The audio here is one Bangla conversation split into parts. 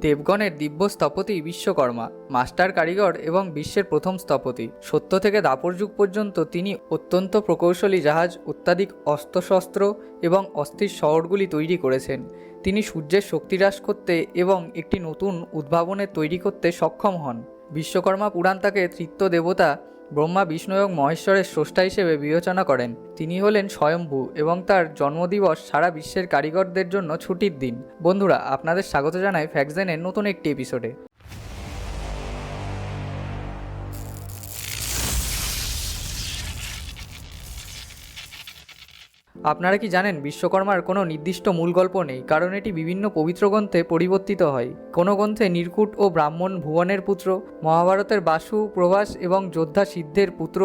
দেবগণের দিব্য স্থপতি বিশ্বকর্মা, মাস্টার কারিগর এবং বিশ্বের প্রথম স্থপতি। সত্য থেকে দাপর যুগ পর্যন্ত তিনি অত্যন্ত প্রকৌশলী জাহাজ, অত্যাধিক অস্ত্রশস্ত্র এবং অস্থির শহরগুলি তৈরি করেছেন। তিনি সূর্যের শক্তি হ্রাস করতে এবং একটি নতুন উদ্ভাবনের তৈরি করতে সক্ষম হন। বিশ্বকর্মা পুরাণ তাকে তৃত্ব দেবতা ব্রহ্মা বিষ্ণু এবং মহেশ্বরের স্রষ্টা হিসেবে বিবেচনা করেন। তিনি হলেন স্বয়ম্ভু এবং তার জন্মদিবস সারা বিশ্বের কারিগরদের জন্য ছুটির দিন। বন্ধুরা, আপনাদের স্বাগত জানাই ফ্যাকজেনের নতুন একটি এপিসোডে। আপনারা কি জানেন, বিশ্বকর্মার কোনো নির্দিষ্ট মূল গল্প নেই, কারণ এটি বিভিন্ন পবিত্র গ্রন্থে পরিবর্তিত হয়। কোনো গ্রন্থে নির্কুট ও ব্রাহ্মণ ভুবনের পুত্র, মহাভারতের বাসু, প্রভাস এবং যোদ্ধা সিদ্ধের পুত্র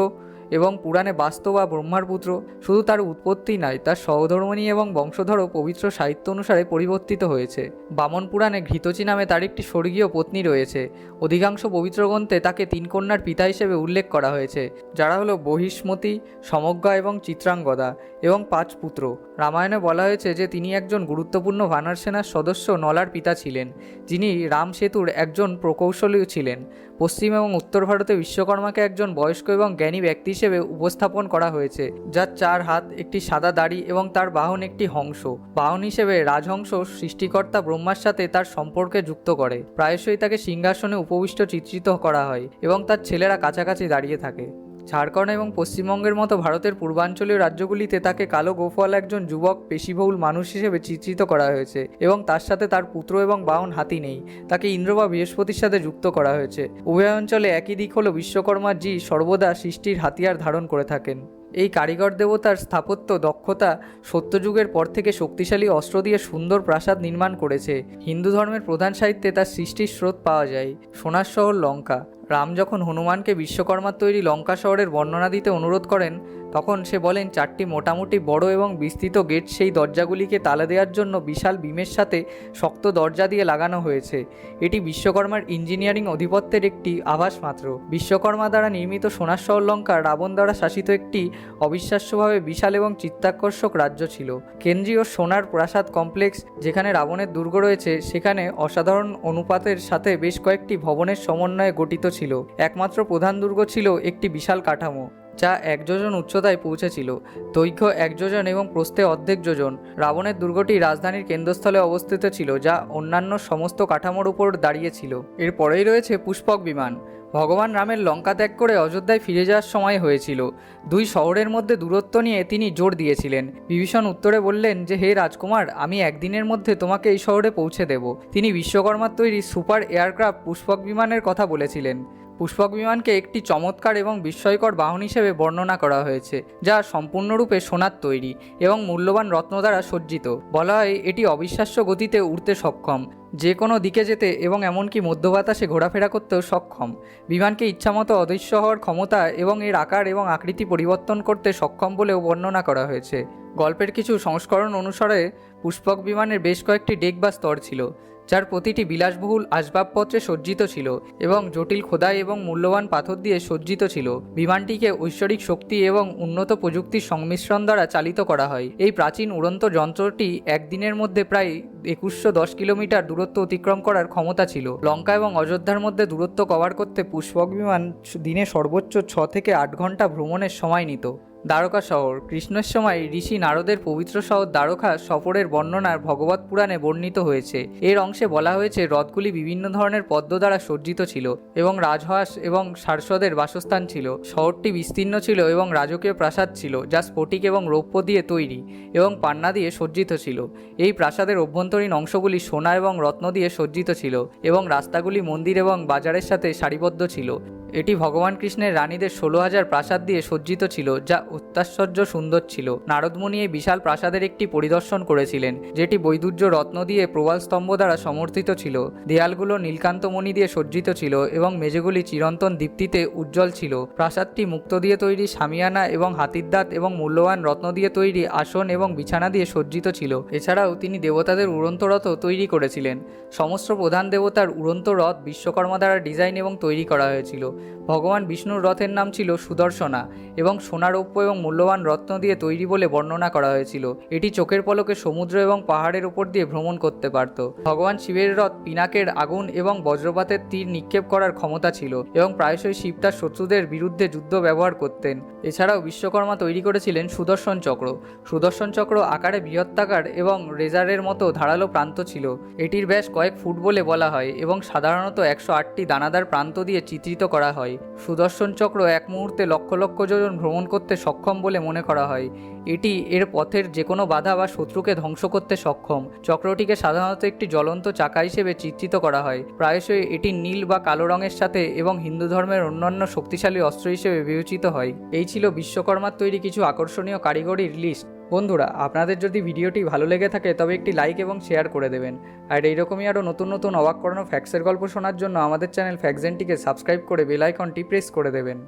এবং পুরাণে বাস্তব বা ব্রহ্মার পুত্র শুধু তার উৎপত্তি নয় তার সহধর্মণী এবং বংশধরও পবিত্র সাহিত্য অনুসারে পরিবর্তিত হয়েছে। বামন পুরাণে ঘৃতচী নামে তার একটি স্বর্গীয় পত্নী রয়েছে। অধিকাংশ পবিত্র গ্রন্থে তাকে তিন কন্যার পিতা হিসেবে উল্লেখ করা হয়েছে, যারা হলো বহিষ্মতি, সমজ্ঞা এবং চিত্রাঙ্গদা এবং পাঁচ পুত্র। রামায়ণে বলা হয়েছে যে তিনি একজন গুরুত্বপূর্ণ ভানার সেনার সদস্য নলার পিতা ছিলেন, যিনি রাম সেতুর একজন প্রকৌশলী ছিলেন। পশ্চিম এবং উত্তর ভারতে বিশ্বকর্মাকে একজন বয়স্ক এবং জ্ঞানী ব্যক্তি হিসেবে উপস্থাপন করা হয়েছে, যার চার হাত একটি সাদা দাড়ি এবং তার বাহন একটি হংস। বাহন হিসেবে রাজহংস সৃষ্টিকর্তা ব্রহ্মার সাথে তার সম্পর্কে যুক্ত করে। প্রায়শই তাকে সিংহাসনে উপবিষ্ট চিত্রিত করা হয় এবং তার ছেলেরা কাছাকাছি দাঁড়িয়ে থাকে। ঝাড়খণ্ড এবং পশ্চিমবঙ্গের মতো ভারতের পূর্বাঞ্চলীয় রাজ্যগুলিতে তাকে কালো গোফল একজন যুবক পেশিবহুল মানুষ হিসেবে চিত্রিত করা হয়েছে এবং তার সাথে তার পুত্র এবং বাহন হাতি নেই। তাকে ইন্দ্র বা বৃহস্পতির সাথে যুক্ত করা হয়েছে। উভয় অঞ্চলে একই দিক হল বিশ্বকর্মা জি সর্বদা সৃষ্টির হাতিয়ার ধারণ করে থাকেন। এই কারিগর দেবতার স্থাপত্য দক্ষতা সত্যযুগের পর থেকে শক্তিশালী অস্ত্র দিয়ে সুন্দর প্রাসাদ নির্মাণ করেছে। হিন্দু ধর্মের প্রধান সাহিত্যে তার সৃষ্টির স্রোত পাওয়া যায়। সোনার শহর লঙ্কা। রাম যখন হনুমানকে বিশ্বকর্মার তৈরি লঙ্কা শহরের বর্ণনা দিতে অনুরোধ করেন তখন সে বলেন, চারটি মোটামুটি বড় এবং বিস্তৃত গেট সেই দরজাগুলিকে তালা দেওয়ার জন্য বিশাল বিমের সাথে শক্ত দরজা দিয়ে লাগানো হয়েছে। এটি বিশ্বকর্মার ইঞ্জিনিয়ারিং অধিপত্যের একটি আভাস মাত্র। বিশ্বকর্মা দ্বারা নির্মিত সোনার শহর লঙ্কা রাবণ দ্বারা শাসিত একটি অবিশ্বাস্যভাবে বিশাল এবং চিত্তাকর্ষক রাজ্য ছিল। কেন্দ্রীয় সোনার প্রাসাদ কমপ্লেক্স যেখানে রাবণের দুর্গ রয়েছে, সেখানে অসাধারণ অনুপাতের সাথে বেশ কয়েকটি ভবনের সমন্বয়ে গঠিত ছিল। একমাত্র প্রধান দুর্গ ছিল একটি বিশাল কাঠামো। যা এক যোজন উচ্চতায় পৌঁছেছিল। দৈর্ঘ্য এক যোজন এবং প্রস্থে অর্ধেক যোজন। রাবণের দুর্গটি রাজধানীর কেন্দ্রস্থলে অবস্থিত ছিল, যা অন্যান্য সমস্ত কাঠামোর উপর দাঁড়িয়েছিল এর পরেই রয়েছে পুষ্পক বিমান। ভগবান রামের লঙ্কা ত্যাগ করে অযোধ্যায় ফিরে যাওয়ার সময় হয়েছিল। দুই শহরের মধ্যে দূরত্ব নিয়ে তিনি জোর দিয়েছিলেন। বিভীষণ উত্তরে বললেন যে, হে রাজকুমার, আমি একদিনের মধ্যে তোমাকে এই শহরে পৌঁছে দেব। তিনি বিশ্বকর্মার তৈরি সুপার এয়ারক্রাফট পুষ্পক বিমানের কথা বলেছিলেন। পুষ্পক বিমানকে একটি চমৎকার এবং বিস্ময়কর বাহন হিসেবে বর্ণনা করা হয়েছে, যা সম্পূর্ণরূপে সোনার তৈরি এবং মূল্যবান রত্ন দ্বারা সজ্জিত। বলা হয়, এটি অবিশ্বাস্য গতিতে উড়তে সক্ষম, যে কোনো দিকে যেতে এবং এমনকি মধ্য বাতাসে ঘোরাফেরা করতেও সক্ষম। বিমানকে ইচ্ছামতো অদৃশ্য হওয়ার ক্ষমতা এবং এর আকার এবং আকৃতি পরিবর্তন করতে সক্ষম বলেও বর্ণনা করা হয়েছে। গল্পের কিছু সংস্করণ অনুসারে পুষ্পক বিমানের বেশ কয়েকটি ডেক বা স্তর ছিল যার প্রতিটি বিলাসবহুল আসবাবপত্রে সজ্জিত ছিল এবং জটিল খোদাই এবং মূল্যবান পাথর দিয়ে সজ্জিত ছিল। বিমানটিকে ঐশ্বরিক শক্তি এবং উন্নত প্রযুক্তির সংমিশ্রণ দ্বারা চালিত করা হয়। এই প্রাচীন উড়ন্ত যন্ত্রটি একদিনের মধ্যে প্রায় একুশশো দশ কিলোমিটার দূরত্ব অতিক্রম করার ক্ষমতা ছিল। লঙ্কা এবং অযোধ্যার মধ্যে দূরত্ব কভার করতে পুষ্পক বিমান দিনে সর্বোচ্চ ছ থেকে আট ঘণ্টা ভ্রমণের সময় নিত। দ্বারকা শহর। কৃষ্ণের সময় ঋষি নারদের পবিত্র শহর দ্বারকা সফরের বর্ণনার ভগবত পুরাণে বর্ণিত হয়েছে। এর অংশে বলা হয়েছে, হ্রদগুলি বিভিন্ন ধরনের পদ্ম দ্বারা সজ্জিত ছিল এবং রাজহাঁস এবং সারসদের বাসস্থান ছিল। শহরটি বিস্তীর্ণ ছিল এবং রাজকীয় প্রাসাদ ছিল, যা স্ফটিক এবং রৌপ্য দিয়ে তৈরি এবং পান্না দিয়ে সজ্জিত ছিল। এই প্রাসাদের অভ্যন্তরীণ অংশগুলি সোনা এবং রত্ন দিয়ে সজ্জিত ছিল এবং রাস্তাগুলি মন্দির এবং বাজারের সাথে সারিবদ্ধ ছিল। এটি ভগবান কৃষ্ণের রানীদের ষোলো হাজার প্রাসাদ দিয়ে সজ্জিত ছিল, যা অত্যাশ্চর্য সুন্দর ছিল। নারদমুনি এই বিশাল প্রাসাদের একটি পরিদর্শন করেছিলেন, যেটি বৈদুর্য রত্ন দিয়ে প্রবাল স্তম্ভ দ্বারা সমর্থিত ছিল। দেয়ালগুলো নীলকান্তমণি দিয়ে সজ্জিত ছিল এবং মেঝেগুলি চিরন্তন দীপ্তিতে উজ্জ্বল ছিল। প্রাসাদটি মুক্ত দিয়ে তৈরি সামিয়ানা এবং হাতির দাঁত এবং মূল্যবান রত্ন দিয়ে তৈরি আসন এবং বিছানা দিয়ে সজ্জিত ছিল। এছাড়াও তিনি দেবতাদের উড়ন্ত রথও তৈরি করেছিলেন। সমস্ত প্রধান দেবতার উড়ন্ত রথ বিশ্বকর্মা দ্বারা ডিজাইন এবং তৈরি করা হয়েছিল। ভগবান বিষ্ণুর রথের নাম ছিল সুদর্শনা এবং সোনারৌপ্য এবং মূল্যবান রত্ন দিয়ে তৈরি বলে বর্ণনা করা হয়েছিল। এটি চোখের পলকে সমুদ্র এবং পাহাড়ের উপর দিয়ে ভ্রমণ করতে পারত। ভগবান শিবের রথ পিনাকের আগুন এবং বজ্রপাতের তীর নিক্ষেপ করার ক্ষমতা ছিল এবং প্রায়শই শিব তার শত্রুদের বিরুদ্ধে যুদ্ধ ব্যবহার করতেন। এছাড়াও বিশ্বকর্মা তৈরি করেছিলেন সুদর্শন চক্র। সুদর্শন চক্র আকারে বৃহত্তাকার এবং রেজারের মতো ধারালো প্রান্ত ছিল। এটির ব্যাস কয়েক ফুট বলে বলা হয় এবং সাধারণত একশো আটটি দানাদার প্রান্ত দিয়ে চিত্রিত করা হয়। সুদর্শন চক্র এক মুহূর্তে লক্ষ লক্ষ যোজন ভ্রমণ করতে সক্ষম বলে মনে করা হয়। এটি এর পথের যে কোনো বাধা বা শত্রুকে ধ্বংস করতে সক্ষম। চক্রটিকে সাধারণত একটি জ্বলন্ত চাকা হিসেবে চিত্রিত করা হয়। প্রায়শই এটি নীল বা কালো রঙের সাথে এবং হিন্দু ধর্মের অন্যান্য শক্তিশালী অস্ত্র হিসেবে বিবেচিত হয়। এই ছিল বিশ্বকর্মার তৈরি কিছু আকর্ষণীয় কারিগরির লিস্ট। বন্ধুরা, আপনাদের যদি ভিডিওটি ভালো লেগে থাকে, তবে একটি লাইক এবং শেয়ার করে দেবেন। আর এইরকমই আরও নতুন নতুন অবাক করানো ফ্যাক্সের গল্প শোনার জন্য আমাদের চ্যানেল ফ্যাক্সেনটিকে সাবস্ক্রাইব করে বেল আইকনটি প্রেস করে দেবেন।